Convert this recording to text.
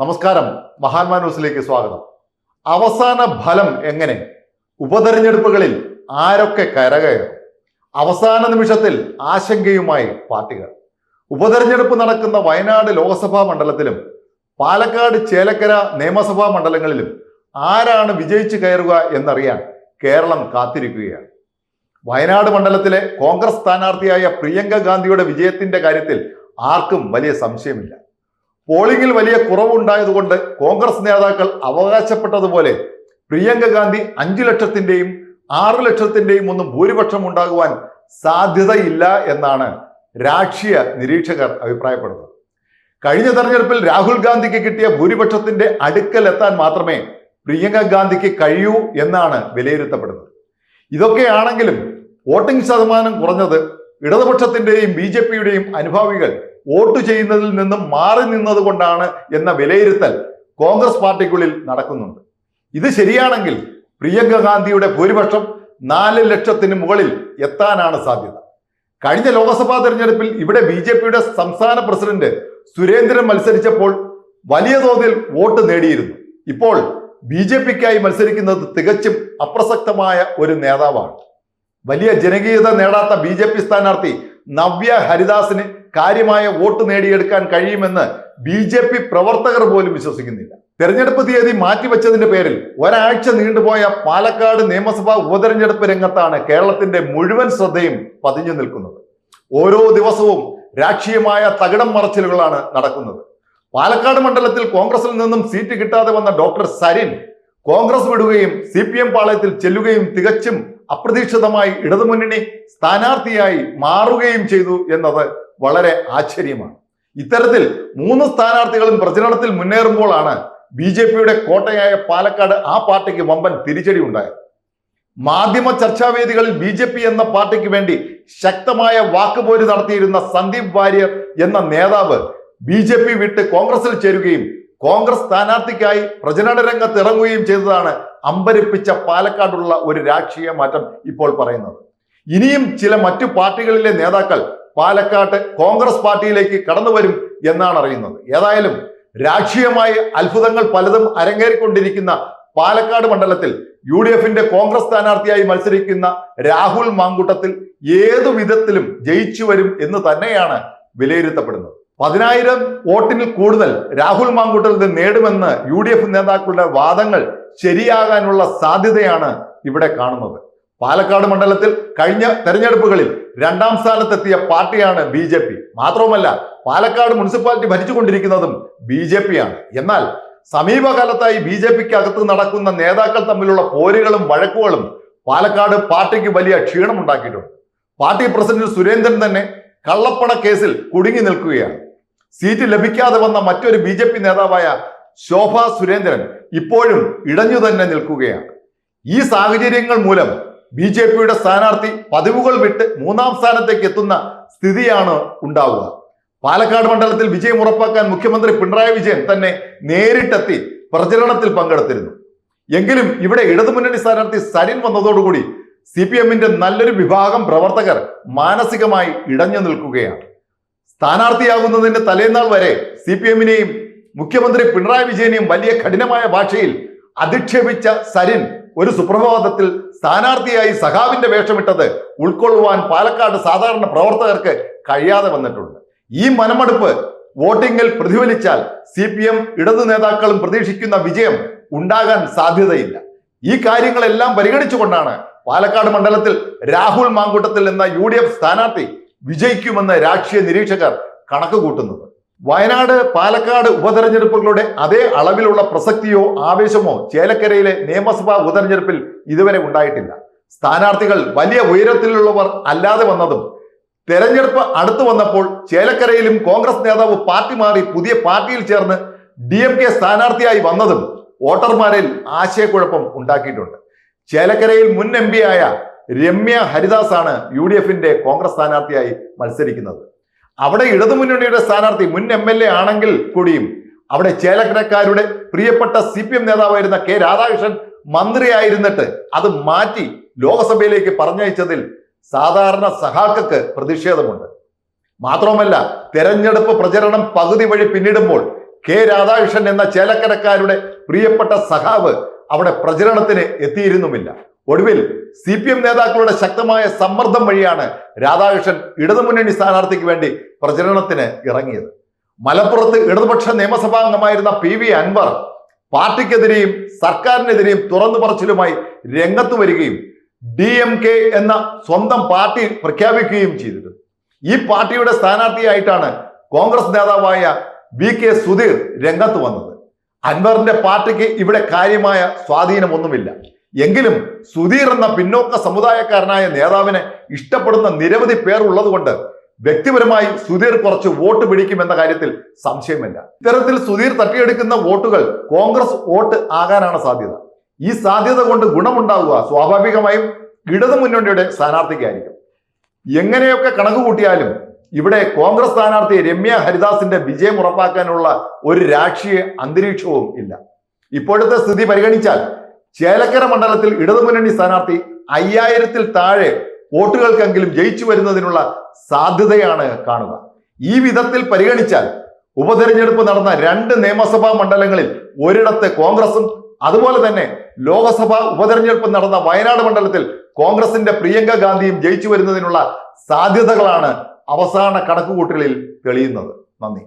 നമസ്കാരം. മഹാത്മാ ന്യൂസിലേക്ക് സ്വാഗതം. അവസാന ഫലം എങ്ങനെ? ഉപതെരഞ്ഞെടുപ്പുകളിൽ ആരൊക്കെ കരകയറും? അവസാന നിമിഷത്തിൽ ആശങ്കയുമായി പാർട്ടികൾ. ഉപതെരഞ്ഞെടുപ്പ് നടക്കുന്ന വയനാട് ലോക്സഭാ മണ്ഡലത്തിലും പാലക്കാട് ചേലക്കര നിയമസഭാ മണ്ഡലങ്ങളിലും ആരാണ് വിജയിച്ചു കയറുക എന്നറിയാൻ കേരളം കാത്തിരിക്കുകയാണ്. വയനാട് മണ്ഡലത്തിലെ കോൺഗ്രസ് സ്ഥാനാർത്ഥിയായ പ്രിയങ്ക ഗാന്ധിയുടെ വിജയത്തിന്റെ കാര്യത്തിൽ ആർക്കും വലിയ സംശയമില്ല. പോളിംഗിൽ വലിയ കുറവുണ്ടായതുകൊണ്ട് കോൺഗ്രസ് നേതാക്കൾ അവകാശപ്പെട്ടതുപോലെ പ്രിയങ്ക ഗാന്ധി അഞ്ചു ലക്ഷത്തിന്റെയും ആറു ലക്ഷത്തിന്റെയും ഒന്നും ഭൂരിപക്ഷം ഉണ്ടാകുവാൻ സാധ്യതയില്ല എന്നാണ് രാഷ്ട്രീയ നിരീക്ഷകർ അഭിപ്രായപ്പെടുന്നത്. കഴിഞ്ഞ തെരഞ്ഞെടുപ്പിൽ രാഹുൽ ഗാന്ധിക്ക് കിട്ടിയ ഭൂരിപക്ഷത്തിന്റെ അടുക്കൽ എത്താൻ മാത്രമേ പ്രിയങ്ക ഗാന്ധിക്ക് കഴിയൂ എന്നാണ് വിലയിരുത്തപ്പെടുന്നത്. ഇതൊക്കെയാണെങ്കിലും വോട്ടിംഗ് ശതമാനം കുറഞ്ഞത് ഇടതുപക്ഷത്തിന്റെയും ബി ജെ പിയുടെയും അനുഭാവികൾ വോട്ട് ചെയ്യുന്നതിൽ നിന്നും മാറി നിന്നത് കൊണ്ടാണ് എന്ന വിലയിരുത്തൽ കോൺഗ്രസ് പാർട്ടിക്കുള്ളിൽ നടക്കുന്നുണ്ട്. ഇത് ശരിയാണെങ്കിൽ പ്രിയങ്ക ഗാന്ധിയുടെ ഭൂരിപക്ഷം നാല് ലക്ഷത്തിന് മുകളിൽ എത്താനാണ് സാധ്യത. കഴിഞ്ഞ ലോക്സഭാ തെരഞ്ഞെടുപ്പിൽ ഇവിടെ ബി ജെ പിയുടെ സംസ്ഥാന പ്രസിഡന്റ് സുരേന്ദ്രൻ മത്സരിച്ചപ്പോൾ വലിയ തോതിൽ വോട്ട് നേടിയിരുന്നു. ഇപ്പോൾ ബി ജെ പിക്കായി മത്സരിക്കുന്നത് തികച്ചും അപ്രസക്തമായ ഒരു നേതാവാണ്. വലിയ ജനകീയത നേടാത്ത ബി ജെ പി സ്ഥാനാർത്ഥി നവ്യ ഹരിദാസിന് കാര്യമായ വോട്ട് നേടിയെടുക്കാൻ കഴിയുമെന്ന് ബി ജെ പി പ്രവർത്തകർ പോലും വിശ്വസിക്കുന്നില്ല. തെരഞ്ഞെടുപ്പ് തീയതി മാറ്റിവെച്ചതിന്റെ പേരിൽ ഒരാഴ്ച നീണ്ടുപോയ പാലക്കാട് നിയമസഭാ ഉപതെരഞ്ഞെടുപ്പ് രംഗത്താണ് കേരളത്തിന്റെ മുഴുവൻ ശ്രദ്ധയും പതിഞ്ഞു നിൽക്കുന്നത്. ഓരോ ദിവസവും രാഷ്ട്രീയമായ തകിടം മറച്ചിലുകളാണ് നടക്കുന്നത്. പാലക്കാട് മണ്ഡലത്തിൽ കോൺഗ്രസിൽ നിന്നും സീറ്റ് കിട്ടാതെ വന്ന ഡോക്ടർ സരിൻ കോൺഗ്രസ് വിടുകയും സി പി എം പാളയത്തിൽ ചെല്ലുകയും തികച്ചും അപ്രതീക്ഷിതമായി ഇടതുമുന്നണി സ്ഥാനാർത്ഥിയായി മാറുകയും ചെയ്തു എന്നത് വളരെ ആശ്ചര്യമാണ്. ഇത്തരത്തിൽ മൂന്ന് സ്ഥാനാർത്ഥികളും പ്രചരണത്തിൽ മുന്നേറുമ്പോഴാണ് ബി ജെ പിയുടെ കോട്ടയായ പാലക്കാട് ആ പാർട്ടിക്ക് വമ്പൻ തിരിച്ചടി ഉണ്ടായത്. മാധ്യമ ചർച്ചാവേദികളിൽ ബി ജെ പി എന്ന പാർട്ടിക്ക് വേണ്ടി ശക്തമായ വാക്കുപോര് നടത്തിയിരുന്ന സന്ദീപ് വാര്യർ എന്ന നേതാവ് ബി ജെ പി വിട്ട് കോൺഗ്രസിൽ ചേരുകയും കോൺഗ്രസ് സ്ഥാനാർത്ഥിക്കായി പ്രചരണ രംഗത്ത് ഇറങ്ങുകയും ചെയ്തതാണ് അമ്പരിപ്പിച്ച പാലക്കാടുള്ള ഒരു രാഷ്ട്രീയ മാറ്റം ഇപ്പോൾ പറയുന്നത്. ഇനിയും ചില മറ്റു പാർട്ടികളിലെ നേതാക്കൾ പാലക്കാട് കോൺഗ്രസ് പാർട്ടിയിലേക്ക് കടന്നു വരും എന്നാണ് അറിയുന്നത്. ഏതായാലും രാഷ്ട്രീയമായി അത്ഭുതങ്ങൾ പലതും അരങ്ങേറിക്കൊണ്ടിരിക്കുന്ന പാലക്കാട് മണ്ഡലത്തിൽ യു ഡി എഫിന്റെ കോൺഗ്രസ് സ്ഥാനാർത്ഥിയായി മത്സരിക്കുന്ന രാഹുൽ മാങ്കുട്ടത്തിൽ ഏതു വിധത്തിലും ജയിച്ചു വരും എന്ന് തന്നെയാണ് വിലയിരുത്തപ്പെടുന്നത്. പതിനായിരം വോട്ടിന് കൂടുതൽ രാഹുൽ മാങ്കുട്ടത്തിൽ നേടുമെന്ന് യു ഡി എഫ് നേതാക്കളുടെ വാദങ്ങൾ ശരിയാകാനുള്ള സാധ്യതയാണ് ഇവിടെ കാണുന്നത്. പാലക്കാട് മണ്ഡലത്തിൽ കഴിഞ്ഞ തെരഞ്ഞെടുപ്പുകളിൽ രണ്ടാം സ്ഥാനത്തെത്തിയ പാർട്ടിയാണ് ബി ജെ പി. മാത്രവുമല്ല പാലക്കാട് മുനിസിപ്പാലിറ്റി ഭരിച്ചുകൊണ്ടിരിക്കുന്നതും ബി ജെ പി ആണ്. എന്നാൽ സമീപകാലത്തായി ബി ജെ പിക്ക് അകത്ത് നടക്കുന്ന നേതാക്കൾ തമ്മിലുള്ള പോരുകളും വഴക്കുകളും പാലക്കാട് പാർട്ടിക്ക് വലിയ ക്ഷീണമുണ്ടാക്കിയിട്ടുണ്ട്. പാർട്ടി പ്രസിഡന്റ് സുരേന്ദ്രൻ തന്നെ കള്ളപ്പണ കേസിൽ കുടുങ്ങി നിൽക്കുകയാണ്. സീറ്റ് ലഭിക്കാതെ വന്ന മറ്റൊരു ബി ജെ പി നേതാവായ ശോഭ സുരേന്ദ്രൻ ഇപ്പോഴും ഇടഞ്ഞു തന്നെ നിൽക്കുകയാണ്. ഈ സാഹചര്യങ്ങൾ മൂലം ബി ജെ പിയുടെ സ്ഥാനാർത്ഥി പതിവുകൾ വിട്ട് മൂന്നാം സ്ഥാനത്തേക്ക് എത്തുന്ന സ്ഥിതിയാണ് ഉണ്ടാവുക. പാലക്കാട് മണ്ഡലത്തിൽ വിജയം ഉറപ്പാക്കാൻ മുഖ്യമന്ത്രി പിണറായി വിജയൻ തന്നെ നേരിട്ടെത്തി പ്രചരണത്തിൽ പങ്കെടുത്തിരുന്നു. എങ്കിലും ഇവിടെ ഇടതുമുന്നണി സ്ഥാനാർത്ഥി സരിൻ വന്നതോടുകൂടി സി പി എമ്മിന്റെ നല്ലൊരു വിഭാഗം പ്രവർത്തകർ മാനസികമായി ഇടഞ്ഞു നിൽക്കുകയാണ്. സ്ഥാനാർത്ഥിയാകുന്നതിന്റെ തലേന്നാൾ വരെ സി പി എമ്മിനെയും മുഖ്യമന്ത്രി പിണറായി വിജയനെയും വലിയ കഠിനമായ ഭാഷയിൽ അധിക്ഷേപിച്ച സരിൻ ഒരു സുപ്രഭാതത്തിൽ സ്ഥാനാർത്ഥിയായി സഖാവിന്റെ വേഷമിട്ടത് ഉൾക്കൊള്ളുവാൻ പാലക്കാട് സാധാരണ പ്രവർത്തകർക്ക് കഴിയാതെ വന്നിട്ടുണ്ട്. ഈ മനമടുപ്പ് വോട്ടിംഗിൽ പ്രതിഫലിച്ചാൽ സി പി എം ഇടതു നേതാക്കളും പ്രതീക്ഷിക്കുന്ന വിജയം ഉണ്ടാകാൻ സാധ്യതയില്ല. ഈ കാര്യങ്ങളെല്ലാം പരിഗണിച്ചുകൊണ്ടാണ് പാലക്കാട് മണ്ഡലത്തിൽ രാഹുൽ മാങ്കൂട്ടത്തിൽ എന്ന യു സ്ഥാനാർത്ഥി വിജയിക്കുമെന്ന് രാഷ്ട്രീയ നിരീക്ഷകർ കണക്ക് കൂട്ടുന്നത്. വയനാട് പാലക്കാട് ഉപതെരഞ്ഞെടുപ്പുകളുടെ അതേ അളവിലുള്ള പ്രസക്തിയോ ആവേശമോ ചേലക്കരയിലെ നിയമസഭാ ഉപതെരഞ്ഞെടുപ്പിൽ ഇതുവരെ ഉണ്ടായിട്ടില്ല. സ്ഥാനാർത്ഥികൾ വലിയ ഉയരത്തിലുള്ളവർ അല്ലാതെ വന്നതും തെരഞ്ഞെടുപ്പ് അടുത്തു വന്നപ്പോൾ ചേലക്കരയിലും കോൺഗ്രസ് നേതാവ് പാർട്ടി മാറി പുതിയ പാർട്ടിയിൽ ചേർന്ന് ഡി എം കെ സ്ഥാനാർത്ഥിയായി വന്നതും വോട്ടർമാരിൽ ആശയക്കുഴപ്പം ഉണ്ടാക്കിയിട്ടുണ്ട്. ചേലക്കരയിൽ മുൻ എം ആയ രമ്യ ഹരിദാസ് ആണ് യു ഡി എഫിന്റെ കോൺഗ്രസ് സ്ഥാനാർത്ഥിയായി മത്സരിക്കുന്നത്. അവിടെ ഇടതുമുന്നണിയുടെ സ്ഥാനാർത്ഥി മുൻ എം എൽ എ ആണെങ്കിൽ കൂടിയും അവിടെ ചേലക്കരക്കാരുടെ പ്രിയപ്പെട്ട സി പി എം നേതാവായിരുന്ന കെ രാധാകൃഷ്ണൻ മന്ത്രിയായിരുന്നിട്ട് അത് മാറ്റി ലോകസഭയിലേക്ക് പറഞ്ഞയച്ചതിൽ സാധാരണ സഹാക്കൾക്ക് പ്രതിഷേധമുണ്ട്. മാത്രവുമല്ല തെരഞ്ഞെടുപ്പ് പ്രചരണം പകുതി വഴി പിന്നിടുമ്പോൾ കെ രാധാകൃഷ്ണൻ എന്ന ചേലക്കരക്കാരുടെ പ്രിയപ്പെട്ട സഹാവ് അവിടെ പ്രചരണത്തിന് എത്തിയിരുന്നുമില്ല. ഒടുവിൽ സി പി എം നേതാക്കളുടെ ശക്തമായ സമ്മർദ്ദം വഴിയാണ് രാധാകൃഷ്ണൻ ഇടതുമുന്നണി സ്ഥാനാർത്ഥിക്ക് വേണ്ടി പ്രചരണത്തിന് ഇറങ്ങിയത്. മലപ്പുറത്ത് ഇടതുപക്ഷ നിയമസഭാ അംഗമായിരുന്ന പി വി അൻവർ പാർട്ടിക്കെതിരെയും സർക്കാരിനെതിരെയും തുറന്നു പറച്ചിലുമായി രംഗത്ത് വരികയും ഡി എം കെ എന്ന സ്വന്തം പാർട്ടി പ്രഖ്യാപിക്കുകയും ചെയ്തിരുന്നു. ഈ പാർട്ടിയുടെ സ്ഥാനാർത്ഥിയായിട്ടാണ് കോൺഗ്രസ് നേതാവായ വി കെ സുധീർ രംഗത്ത് വന്നത്. അൻവറിന്റെ പാർട്ടിക്ക് ഇവിടെ കാര്യമായ സ്വാധീനമൊന്നുമില്ല. എങ്കിലും സുധീർ എന്ന പിന്നോക്ക സമുദായക്കാരനായ നേതാവിനെ ഇഷ്ടപ്പെടുന്ന നിരവധി പേർ ഉള്ളതുകൊണ്ട് വ്യക്തിപരമായി സുധീർ കുറച്ച് വോട്ട് പിടിക്കുമെന്ന കാര്യത്തിൽ സംശയമില്ല. ഇത്തരത്തിൽ സുധീർ തട്ടിയെടുക്കുന്ന വോട്ടുകൾ കോൺഗ്രസ് വോട്ട് ആകാനാണ് സാധ്യത. ഈ സാധ്യത കൊണ്ട് ഗുണമുണ്ടാവുക സ്വാഭാവികമായും ഇടതു മുന്നണിയുടെ സ്ഥാനാർത്ഥിക്കായിരിക്കും. എങ്ങനെയൊക്കെ കണക്ക് കൂട്ടിയാലും ഇവിടെ കോൺഗ്രസ് സ്ഥാനാർത്ഥി രമ്യ ഹരിദാസിന്റെ വിജയം ഉറപ്പാക്കാനുള്ള ഒരു രാഷ്ട്രീയ അന്തരീക്ഷവും ഇല്ല. ഇപ്പോഴത്തെ സ്ഥിതി പരിഗണിച്ചാൽ ചേലക്കര മണ്ഡലത്തിൽ ഇടതുമുന്നണി സ്ഥാനാർത്ഥി അയ്യായിരത്തിൽ താഴെ വോട്ടുകൾക്കെങ്കിലും ജയിച്ചു വരുന്നതിനുള്ള സാധ്യതയാണ് കാണുക. ഈ വിധത്തിൽ പരിഗണിച്ചാൽ ഉപതെരഞ്ഞെടുപ്പ് നടന്ന രണ്ട് നിയമസഭാ മണ്ഡലങ്ങളിൽ ഒരിടത്ത് കോൺഗ്രസും അതുപോലെ തന്നെ ലോകസഭാ ഉപതെരഞ്ഞെടുപ്പ് നടന്ന വയനാട് മണ്ഡലത്തിൽ കോൺഗ്രസിന്റെ പ്രിയങ്ക ഗാന്ധിയും ജയിച്ചു വരുന്നതിനുള്ള സാധ്യതകളാണ് അവസാന കണക്കുകൂട്ടലിൽ തെളിയുന്നത്. നന്ദി.